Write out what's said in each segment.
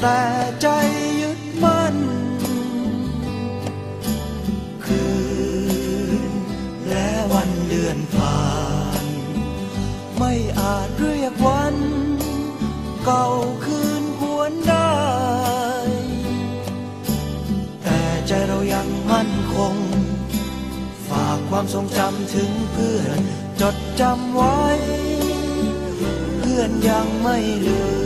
แต่ใจยึดมั่น คืน และวันเดือนผ่าน ไม่อาจเรียกวัน เก่าคืนหวนได้ แต่ใจเรายังมั่นคง ฝากความทรงจำถึงเพื่อน จดจำไว้ เพื่อนยังไม่ลืม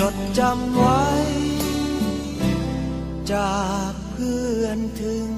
จดจำไว้ จากเพื่อนถึง